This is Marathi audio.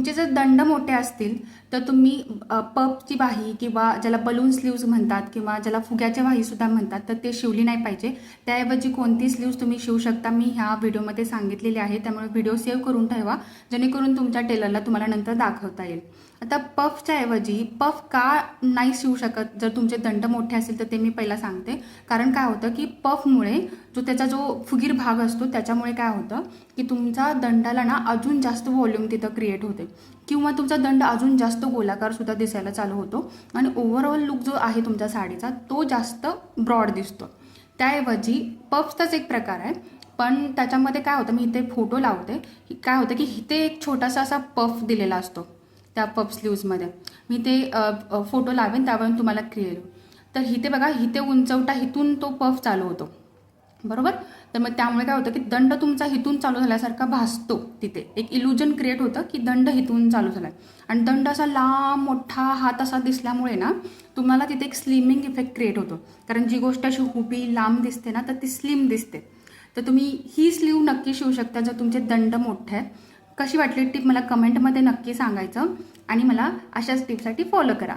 तुमचे जर दंड मोठे असतील तर तुम्ही पपची वाही किंवा ज्याला बलून स्लीव्ज म्हणतात किंवा ज्याला फुग्याच्या वाहीसुद्धा म्हणतात तर ते शिवली नाही पाहिजे. त्याऐवजी कोणती स्लीव्ज तुम्ही शिवू शकता मी ह्या व्हिडिओमध्ये सांगितलेली आहे. त्यामुळे व्हिडिओ सेव्ह करून ठेवा जेणेकरून तुमच्या टेलरला तुम्हाला नंतर दाखवता येईल. आता पफच्या ऐवजी पफ का नाही शिवू शकत? जर तुमचे दंड मोठे असतील तर ते मी पहिला सांगते. कारण काय होतं की पफमुळे जो त्याचा जो फुगीर भाग असतो त्याच्यामुळे काय होतं की तुमचा दंडाला ना अजून जास्त व्हॉल्यूम तिथं क्रिएट होते. किंवा तुमचा दंड अजून जास्त गोलाकार सुद्धा दिसायला चालू होतो. आणि ओव्हरऑल लुक जो आहे तुमच्या साडीचा तो जास्त ब्रॉड दिसतो. त्याऐवजी पफचाच एक प्रकार आहे. पण त्याच्यामध्ये काय होतं मी इथे फोटो लावते. काय होतं की इथे एक छोटासा असा पफ दिलेला असतो त्या पफ स्लीव्जमध्ये मी ते फोटो लावेन त्यावरून तुम्हाला क्लिअर तर इथे बघा इथे उंचवटा इथून तो पफ चालू होतो. बरोबर? तर मग त्यामुळे काय होतं की दंड तुमचा हिथून चालू झाल्यासारखा भासतो तिथे. एक इल्युजन क्रिएट होतं की दंड हिथून चालू झालाय. आणि दंड असा लांब मोठा हात असा दिसल्यामुळे ना तुम्हाला तिथे एक स्लिमिंग इफेक्ट क्रिएट होतो. कारण जी गोष्ट अशी उभी लांब दिसते ना तर ती स्लिम दिसते. तर तुम्ही ही स्लीव नक्की शिवू शकता जर तुमचे दंड मोठे आहेत. कशी वाटली टीप मला कमेंटमध्ये नक्की सांगायचं. आणि मला अशाच टिपसाठी फॉलो करा.